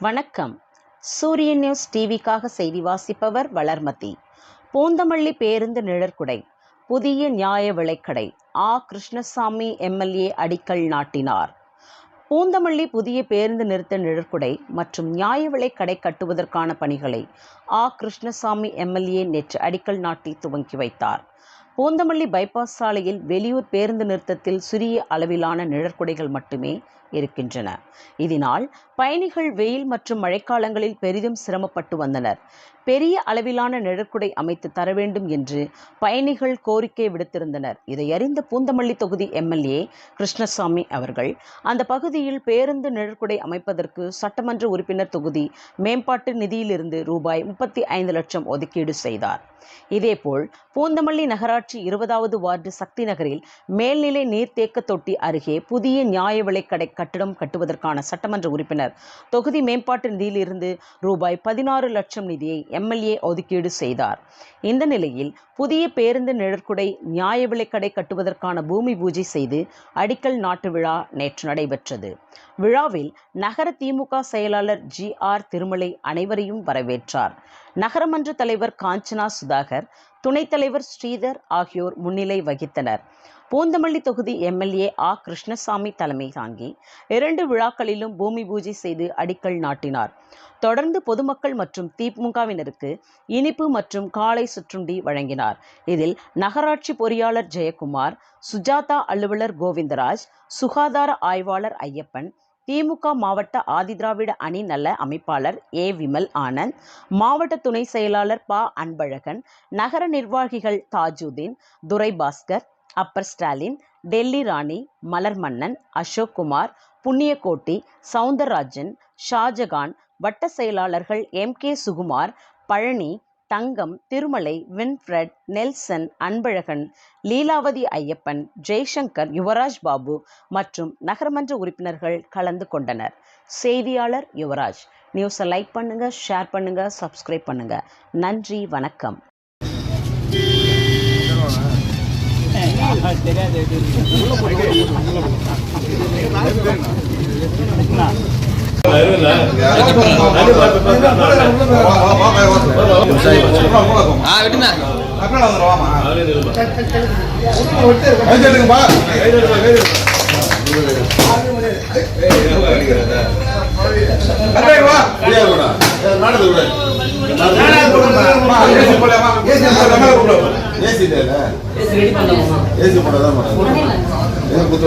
வணக்கம். சூரியன் நியூஸ் டிவிக்காக செய்தி வாசிப்பவர் வளர்மதி. பூந்தமல்லி பேருந்து நிழற்குடை புதிய நியாய விலைக்கடை ஆ. கிருஷ்ணசாமி எம்எல்ஏ அடிக்கல் நாட்டினார். பூந்தமல்லி புதிய பேருந்து நிறுத்த நிழற்குடை மற்றும் நியாய விலைக்கடை கட்டுவதற்கான பணிகளை ஆ. கிருஷ்ணசாமி எம்எல்ஏ நேற்று அடிக்கல் நாட்டி துவங்கி வைத்தார். பூந்தமல்லி பைபாஸ் சாலையில் வெளியூர் பேருந்து நிறுத்தத்தில் சிறிய அளவிலான நிழற்குடைகள் மட்டுமே இருக்கின்றன. இதனால் பயணிகள் வெயில் மற்றும் மழைக்காலங்களில் பெரிதும் சிரமப்பட்டு வந்தனர். பெரிய அளவிலான நிழற்குடை அமைத்து தர வேண்டும் என்று பயணிகள் கோரிக்கை விடுத்திருந்தனர். இதை அறிந்த பூந்தமல்லி தொகுதி எம்எல்ஏ கிருஷ்ணசாமி அவர்கள் அந்த பகுதியில் பேருந்து நிழற்குடை அமைப்பதற்கு சட்டமன்ற உறுப்பினர் தொகுதி மேம்பாட்டு நிதியிலிருந்து ரூபாய் முப்பத்தி ஐந்து லட்சம் ஒதுக்கீடு செய்தார். இதேபோல் பூந்தமல்லி நகராட்சி இருபதாவது வார்டு சக்தி நகரில் மேல்நிலை நீர்த்தேக்க தொட்டி அருகே புதிய நியாய விலைக்கடை கட்டிடம் கட்டுவதற்கான சட்டமன்ற உறுப்பினர் தொகுதி மேம்பாட்டு நிதியிலிருந்து ரூபாய் பதினாறு லட்சம் நிதியை எம்எல்ஏ ஒதுக்கீடு செய்தார். இந்த நிலையில் புதிய பேருந்து நிழற்குடை நியாய விலைக்கடை கட்டுவதற்கான பூமி பூஜை செய்து அடிக்கல் நாட்டு விழா நேற்று நடைபெற்றது. விழாவில் நகர திமுக செயலாளர் ஜி ஆர் திருமலை அனைவரையும் வரவேற்றார். நகரமன்ற தலைவர் காஞ்சனா சுதாகர் துணைத் தலைவர் ஸ்ரீதர் ஆகியோர் முன்னிலை வகித்தனர். பூந்தமல்லி தொகுதி எம்எல்ஏ ஆ. கிருஷ்ணசாமி தலைமை தாங்கி இரண்டு விழாக்களிலும் பூமி பூஜை செய்து அடிக்கல் நாட்டினார். தொடர்ந்து பொதுமக்கள் மற்றும் திமுகவினருக்கு இனிப்பு மற்றும் காலை சுற்றுண்டி வழங்கினார். இதில் நகராட்சி பொறியாளர் ஜெயக்குமார் சுஜாதா அலுவலர் கோவிந்தராஜ் சுகாதார ஆய்வாளர் ஐயப்பன் திமுக மாவட்ட ஆதிதிராவிட அணி நல அமைப்பாளர் ஏ. விமல் ஆனந்த் மாவட்ட துணை செயலாளர் ப. அன்பழகன் நகர நிர்வாகிகள் தாஜுதீன் துரை பாஸ்கர் அப்பர் ஸ்டாலின் டெல்லி ராணி மலர் மன்னன் அசோக் குமார் புண்ணியகோட்டி சவுந்தரராஜன் ஷாஜகான் வட்ட செயலாளர்கள் M. K. Sukumar Palani Thangam Thirumalai Winfred Nelson Anbazhagan Leelavathi Ayyappan Jaishankar Yuvaraj Babu மற்றும் நகரமன்ற உறுப்பினர்கள் கலந்து கொண்டனர். செய்தியாளர் யுவராஜ். நியூஸை லைக் பண்ணுங்க ஷேர் பண்ணுங்க சப்ஸ்கிரைப் பண்ணுங்க. நன்றி வணக்கம். ஏசி இல்ல ஏசி போட்டதான் மேடம் ஏன் குத்து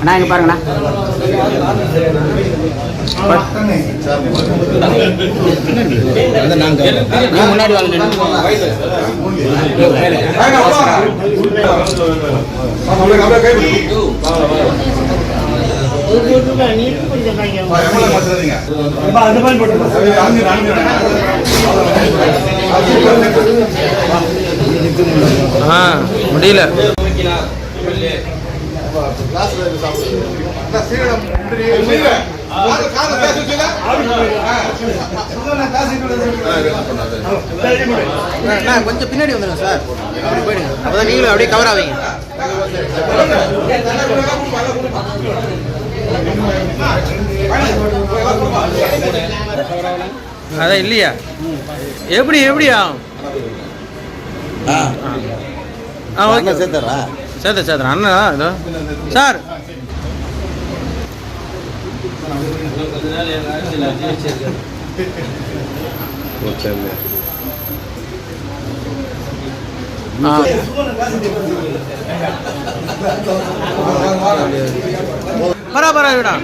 அண்ணா இங்க பாருங்கண்ணா. முன்னாடி முடியல. கொஞ்சம் பின்னாடி வந்துடுங்க சார். அப்படி போயிடுங்க. அப்பதான் நீங்களும் அப்படியே கவர் ஆவீங்க. அதான் இல்லையா? எப்படி எப்படியா? ஆ. ஓகே சேர்த்தா சேர்த்தா அண்ணா இதோ. சார். பரா பரா விடா